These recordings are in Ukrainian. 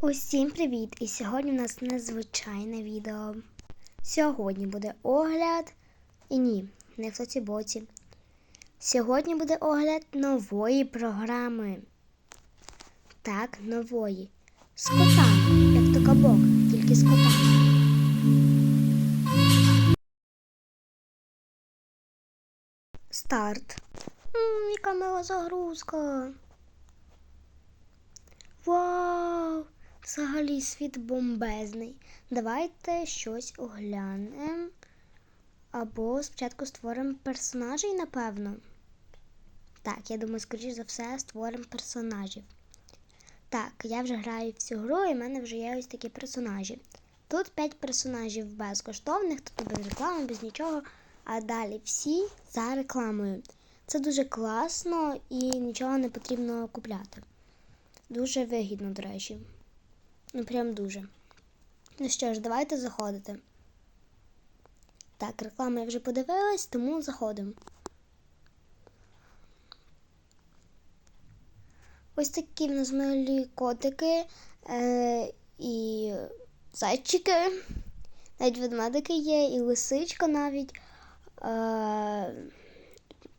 Усім привіт! І сьогодні у нас незвичайне відео. Сьогодні буде огляд. І ні, не в соці боці. Сьогодні буде огляд нової програми. Так, нової. З котами, як то кабок, тільки з котами. Старт. М, яка мила загрузка. Вау! Взагалі світ бомбезний. Давайте щось оглянемо. Або спочатку створимо персонажей, напевно. Так, я думаю, скоріш за все, створимо персонажів. Так, я вже граю в цю гру, і в мене вже є ось такі персонажі. Тут 5 персонажів безкоштовних, тут без реклами, без нічого. А далі всі за рекламою. Це дуже класно і нічого не потрібно купляти. Дуже вигідно, до речі. Ну, прям дуже. Ну що ж, давайте заходити. Так, рекламу я вже подивилась, тому заходимо. Ось такі в нас милі котики е, і зайчики. Навіть ведмедики є, і лисичка навіть. Е,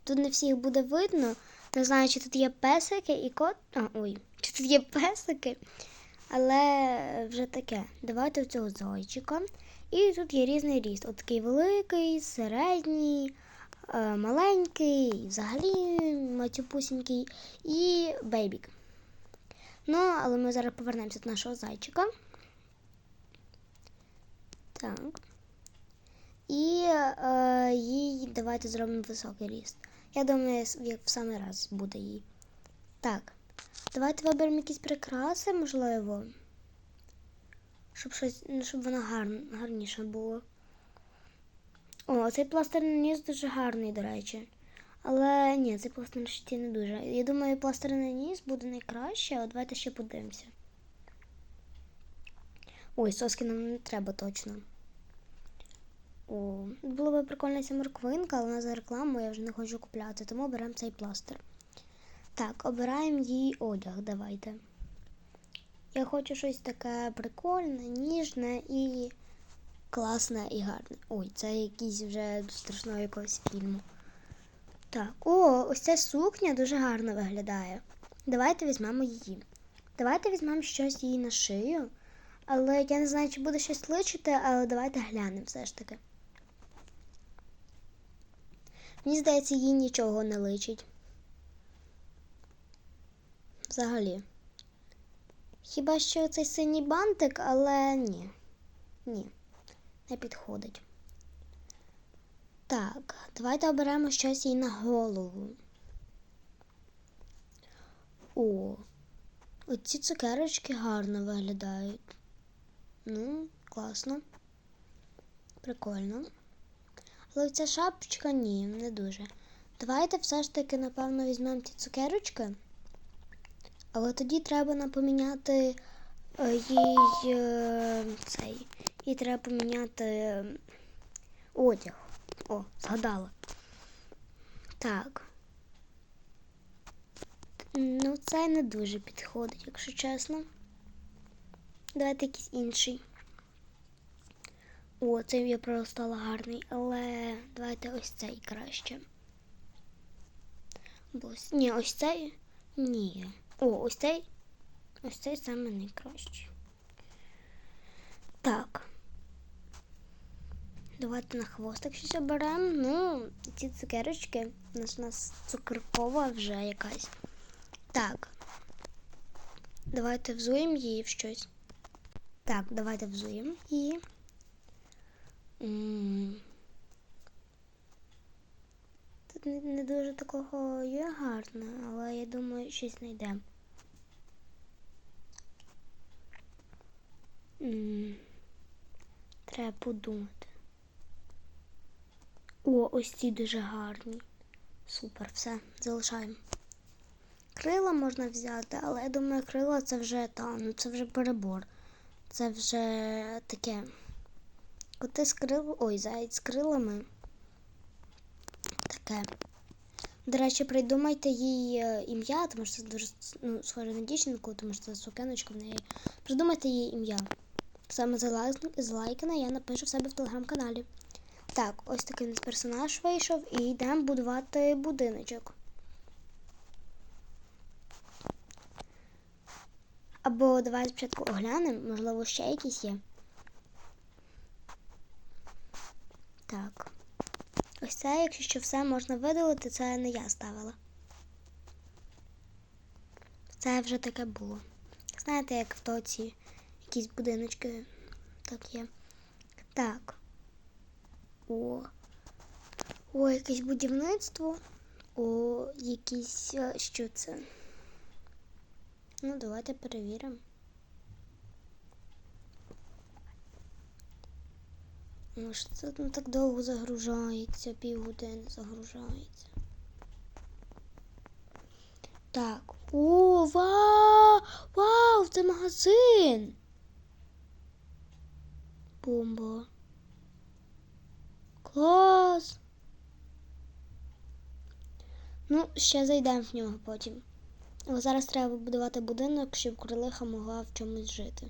тут не всіх буде видно. Не знаю, чи тут є песики і кот. А, ой, чи тут є песики. Але вже таке. Давайте в цього зайчика. І тут є різний ріст. От такий великий, середній, е, маленький, взагалі матюпусінький і бейбік. Ну, але ми зараз повернемося до нашого зайчика. Так. І е, їй давайте зробимо високий ріст. Я думаю, як в самий раз буде їй. Так. Давайте виберемо якісь прикраси, можливо. Щоб щось, ну, щоб вона гар, гарніша була. О, цей пластирний ніс дуже гарний, до речі. Але ні, цей пластирний щиті не дуже. Я думаю, пластирний ніс буде найкраще, але давайте ще подивимося. Ой, соски нам не треба точно. О, було б прикольна ця морквинка, але вона за рекламу я вже не хочу купляти, тому беремо цей пластир. Так, обираємо їй одяг, давайте. Я хочу щось таке прикольне, ніжне і класне і гарне. Ой, це якийсь вже до якогось фільму. Так, о, ось ця сукня дуже гарно виглядає. Давайте візьмемо її. Давайте візьмемо щось їй на шию. Але я не знаю, чи буде щось личити, але давайте глянемо все ж таки. Мені здається, їй нічого не личить. Взагалі. Хіба що цей синій бантик, але ні. Ні, не підходить. Так, давайте оберемо щось їй на голову. О, оці цукерочки гарно виглядають. Ну, класно. Прикольно. Але ця шапочка ні, не дуже. Давайте все ж таки, напевно, візьмемо ці цукерочки. Але тоді треба нам поміняти е, їй е, цей. Їй треба поміняти одяг. О, згадала. Так. Ну, це не дуже підходить, якщо чесно. Давайте якийсь інший. О, цей я просто стала гарний, але давайте ось цей краще. Бо ні, ось цей. Ні. О, ось цей. Ось цей саме найкращий. Так. Давайте на хвостик щось оберемо. Ну, ці цукерочки. У нас у нас цукеркова вже якась. Так. Давайте взуємо її в щось. Так, давайте взуємо її. М. Тут не, дуже такого є гарно, але я думаю, щось знайдемо. Треба подумати. О, ось ці дуже гарні. Супер, все, залишаємо. Крила можна взяти, але я думаю, крила це вже та, ну це вже перебор. Це вже таке. Коти з крил... Ой, заєць з крилами. Таке. До речі, придумайте їй е, ім'я, тому що це дуже ну, схоже на дівчинку, тому що це сукеночка в неї. Придумайте їй ім'я. Саме залайкане я напишу в себе в телеграм-каналі. Так, ось такий персонаж вийшов і йдемо будувати будиночок. Або давай спочатку оглянемо, можливо, ще якісь є. Так. Ось це, якщо що все можна видалити, це не я ставила. Це вже таке було. Знаєте, як в тоці якісь будиночки так є. Так. О. О, якесь будівництво. О, якісь. Що це? Ну, давайте перевіримо. Ну, що це ну, так довго загружається, півгодини загружається. Так. О, вау! Вау! Це магазин! Бомба. Клас! Ну, ще зайдемо в нього потім. Але зараз треба будувати будинок, щоб кролиха могла в чомусь жити.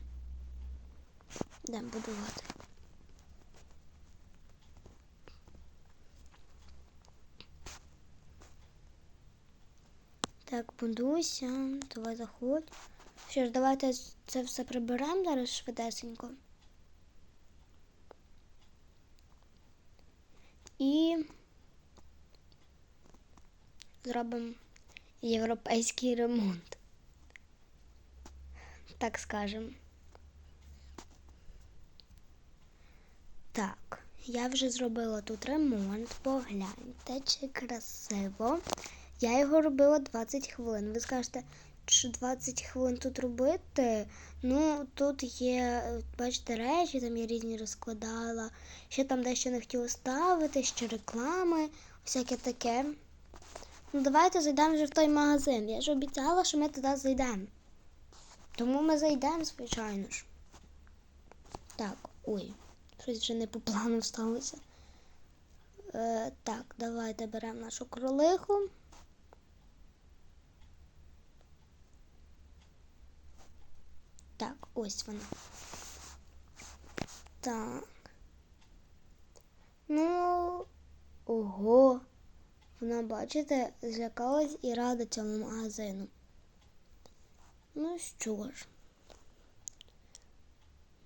Йдемо будувати. Так, будуйся, давай заходь. Що ж, давайте це все приберемо зараз швидесенько. І зробимо європейський ремонт. Так скажемо. Так, я вже зробила тут ремонт. Погляньте, чи красиво. Я його робила 20 хвилин. Ви скажете, що 20 хвилин тут робити? Ну, тут є, бачите, речі, там я різні розкладала. Ще там дещо не хотіла ставити, ще реклами, всяке таке. Ну, давайте зайдемо вже в той магазин. Я ж обіцяла, що ми туди зайдемо. Тому ми зайдемо, звичайно ж. Так, ой, щось вже не по плану сталося. Е, так, давайте беремо нашу кролиху. Так, ось вона. Так. Ну, ого. Вона, бачите, злякалась і рада цьому магазину. Ну що ж,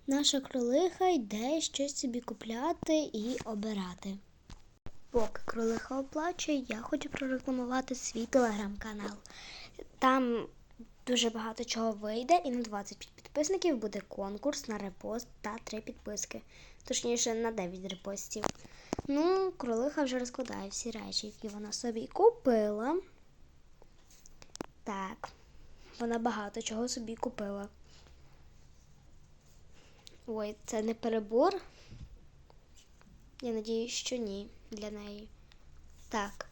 наша кролиха йде щось собі купляти і обирати. Поки кролиха оплачує, я хочу прорекламувати свій телеграм-канал. Там дуже багато чого вийде, і на 20 підписників буде конкурс на репост та 3 підписки. Точніше, на 9 репостів. Ну, кролиха вже розкладає всі речі, які вона собі купила. Так, вона багато чого собі купила. Ой, це не перебор. Я надіюсь, що ні для неї. Так,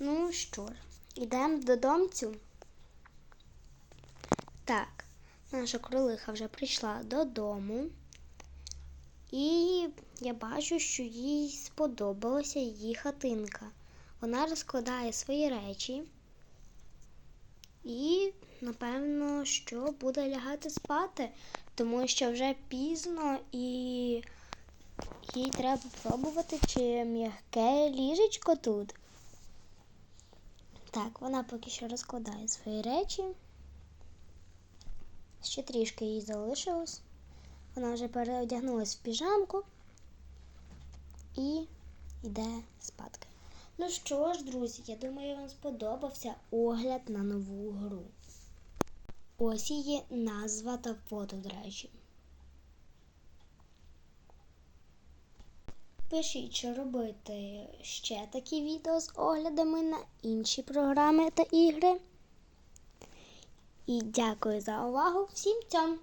ну що ж, йдемо додомцю. Так, наша кролиха вже прийшла додому. І я бачу, що їй сподобалася її хатинка. Вона розкладає свої речі і, напевно, що буде лягати спати, тому що вже пізно і їй треба спробувати, чи м'яке ліжечко тут. Так, вона поки що розкладає свої речі. Ще трішки їй залишилось. Вона вже переодягнулась в піжамку і йде спадки. Ну що ж, друзі, я думаю, вам сподобався огляд на нову гру. Ось її назва та фото, до речі. Пишіть, що робити ще такі відео з оглядами на інші програми та ігри. І дякую за увагу всім цьому!